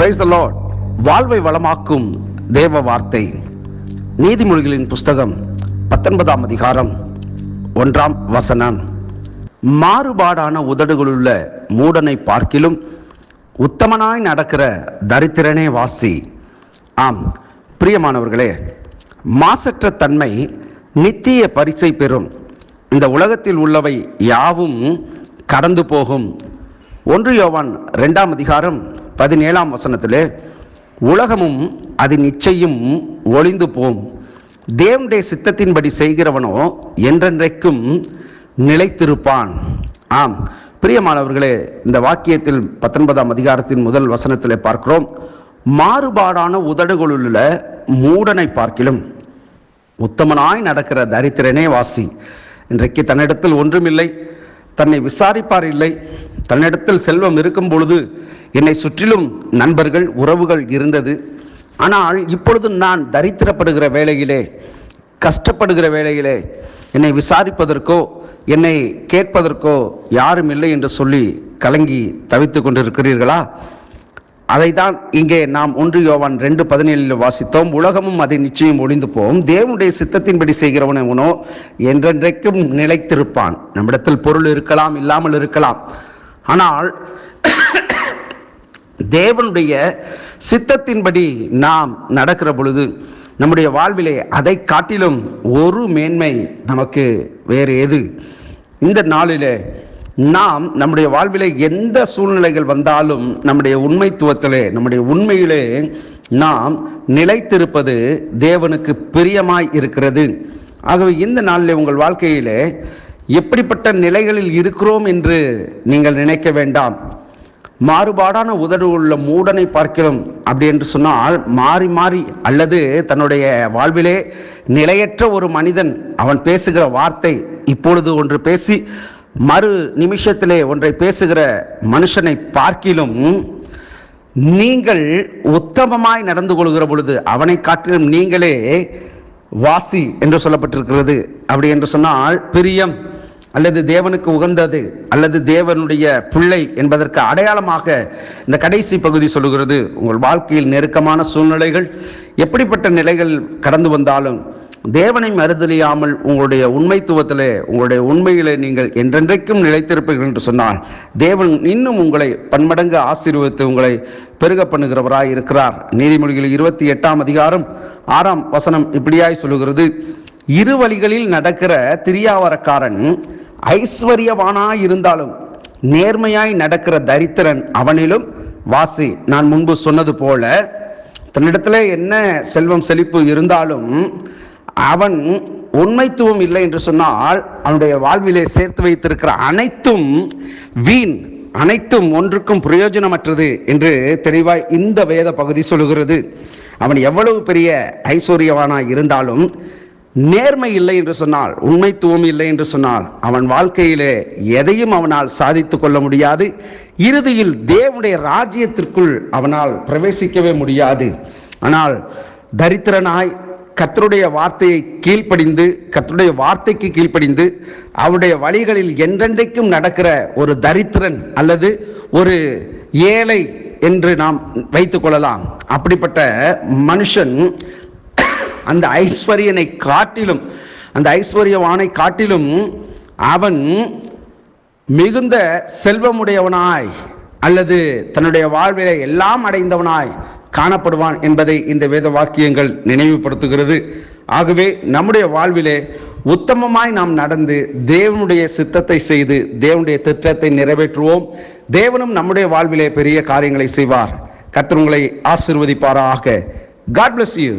Price Lord வாழ்வை வளமாக்கும் தேவ வார்த்தை. நீதிமொழிகளின் புஸ்தகம் பத்தொன்பதாம் அதிகாரம் ஒன்றாம் வசனம். மாறுபாடான உதடுகளுள்ள மூடனை பார்க்கிலும் உத்தமனாய் நடக்கிற தரித்திரனே வாசி. ஆம் பிரியமானவர்களே மாசற்ற தன்மை நித்திய பரிசை பெறும். இந்த உலகத்தில் உள்ளவை யாவும் கடந்து போகும். ஒன்று யோவான் ரெண்டாம் அதிகாரம் பதினேழாம் வசனத்தில் உலகமும் அதன் நிச்சயம் ஒளிந்து போம். தேவனுடைய சித்தத்தின்படி செய்கிறவனோ என்றென்றைக்கும் நிலைத்திருப்பான். ஆம். பிரியமானவர்களே இந்த வாக்கியத்தில் பத்தொன்பதாம் அதிகாரத்தின் முதல் வசனத்திலே பார்க்கிறோம் மாறுபாடான உதடுகளுள்ள மூடனை பார்க்கிலும் உத்தமனாய் நடக்கிற தரித்திரனே வாசி. இன்றைக்கு தன்னிடத்தில் ஒன்றுமில்லை தன்னை விசாரிப்பார் இல்லை. தன்னிடத்தில் செல்வம் இருக்கும் பொழுது என்னை சுற்றிலும் நண்பர்கள் உறவுகள் இருந்தது. ஆனால் இப்பொழுது நான் தரித்திரப்படுகிற வேளையிலே கஷ்டப்படுகிற வேளையிலே என்னை விசாரிப்பதற்கோ என்னை கேட்பதற்கோ யாரும் இல்லை என்று சொல்லி கலங்கி தவித்து கொண்டிருக்கிறீர்களா? தான் இங்கே நாம் ஒன்று யோவான் ரெண்டு பதினேழில் வாசித்தோம். உலகமும் அதை நிச்சயம் ஒளிந்து போவோம் தேவனுடைய சித்தத்தின்படி செய்கிறவனவனோ என்றென்றைக்கும் நிலைத்திருப்பான். நம்மிடத்தில் பொருள் இருக்கலாம் இல்லாமல் இருக்கலாம். ஆனால் தேவனுடைய சித்தத்தின்படி நாம் நடக்கிற பொழுது நம்முடைய வாழ்விலே அதை காட்டிலும் ஒரு மேன்மை நமக்கு வேறு எது? இந்த நாளிலே நாம் நம்முடைய வாழ்விலே எந்த சூழ்நிலைகள் வந்தாலும் நம்முடைய உண்மைத்துவத்திலே நம்முடைய உண்மையிலே நாம் நிலைத்திருப்பது தேவனுக்கு பிரியமாய் இருக்கிறது. ஆகவே இந்த நாளிலே உங்கள் வாழ்க்கையிலே எப்படிப்பட்ட நிலைகளில் இருக்கிறோம் என்று நீங்கள் நினைக்க வேண்டாம். மாறுபாடான உதடு உள்ள மூடனை பார்க்கிறோம் அப்படி என்று சொன்னால் மாறி மாறி அல்லது தன்னுடைய வாழ்விலே நிலையற்ற ஒரு மனிதன் அவன் பேசுகிற வார்த்தை இப்பொழுது ஒன்று பேசி மறு நிமிஷத்திலே ஒன்றை பேசுகிற மனுஷனை பார்க்கிலும் நீங்கள் உத்தமமாய் நடந்து கொள்கிற பொழுது அவனை காட்டிலும் நீங்களே வாசி என்று சொல்லப்பட்டிருக்கிறது. அப்படி என்று சொன்னால் பிரியம் அல்லது தேவனுக்கு உகந்தது அல்லது தேவனுடைய பிள்ளை என்பதற்கு அடையாளமாக இந்த கடைசி பகுதி சொல்லுகிறது. உங்கள் வாழ்க்கையில் நெருக்கமான சூழ்நிலைகள் எப்படிப்பட்ட நிலைகள் கடந்து வந்தாலும் தேவனை மறுதலியாமல் உங்களுடைய உண்மைத்துவத்திலே உங்களுடைய உண்மையிலே நீங்கள் என்றென்றைக்கும் நிலைத்திருப்பீர்கள் என்று சொன்னால் தேவன் இன்னும் உங்களை பன்மடங்கு ஆசீர்வதித்து உங்களை பெருக பண்ணுகிறவராய் இருக்கிறார். நீதிமொழிகள் இருபத்தி எட்டாம் அதிகாரம் ஆறாம் வசனம் இப்படியாய் சொல்லுகிறது. இரு வழிகளில் நடக்கிற திரியாவரக்காரன் ஐஸ்வர்யவானாய் இருந்தாலும் நேர்மையாய் நடக்கிற தரித்திரன் அவனிலும் வாசி. நான் முன்பு சொன்னது போல தன்னிடத்துல என்ன செல்வம் செழிப்பு இருந்தாலும் அவன் உண்மைத்துவம் இல்லை என்று சொன்னால் அவனுடைய வாழ்விலே சேர்த்து வைத்திருக்கிற அனைத்தும் வீண் அனைத்தும் ஒன்றுக்கும் பிரயோஜனமற்றது என்று தெளிவாய் இந்த வேத பகுதி சொல்லுகிறது. அவன் எவ்வளவு பெரிய ஐஸ்வர்யவானாய் இருந்தாலும் நேர்மை இல்லை என்று சொன்னால் உண்மைத்துவம் இல்லை என்று சொன்னால் அவன் வாழ்க்கையிலே எதையும் அவனால் சாதித்து கொள்ள முடியாது. இறுதியில் தேவனுடைய ராஜ்யத்திற்குள் அவனால் பிரவேசிக்கவே முடியாது. ஆனால் தரித்திரனாய் கத்தருடைய வார்த்தையை கீழ்ப்படிந்து கத்தருடைய வார்த்தைக்கு கீழ்ப்படிந்து அவருடைய வழிகளில் என்றென்றைக்கும் நடக்கிற ஒரு தரித்திரன் அல்லது ஒரு ஏழை என்று நாம் வைத்துக்கொள்ளலாம் அப்படிப்பட்ட மனுஷன் அந்த ஐஸ்வர்யனை காட்டிலும் அந்த ஐஸ்வர்யவானை காட்டிலும் அவன் மிகுந்த செல்வமுடையவனாய் அல்லது தன்னுடைய வாழ்வில எல்லாம் அடைந்தவனாய் காணப்படுவான் என்பதை இந்த வேத வாக்கியங்கள் நினைவுபடுத்துகிறது. ஆகவே நம்முடைய வாழ்விலே உத்தமமாய் நாம் நடந்து தேவனுடைய சித்தத்தை செய்து தேவனுடைய திட்டத்தை நிறைவேற்றுவோம். தேவனும் நம்முடைய வாழ்விலே பெரிய காரியங்களை செய்வார். கத்திரங்களை ஆசிர்வதிப்பாராக. God bless you